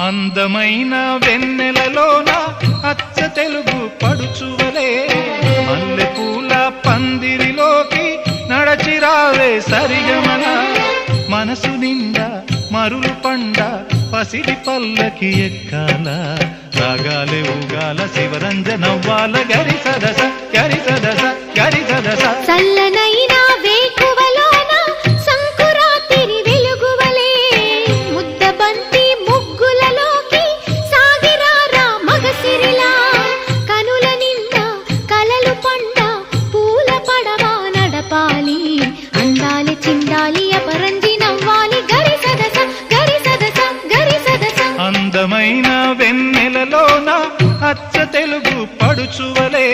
అందమైన వెన్నెలలోన అచ్చ తెలుగు పడుచువలే. మల్లెపూల పందిరిలోకి నడచిరావే సరిగమన. మనసు నిండా మరులు పండ పసిడి పల్లకి ఎక్కాల. రాగాలే ఊగాల శివరంజనవ్వాల గరి సదస గరి సదస గరి సదస చల్లని అందమైన వెన్నెలలోన అచ్చ తెలుగు పడుచువలే.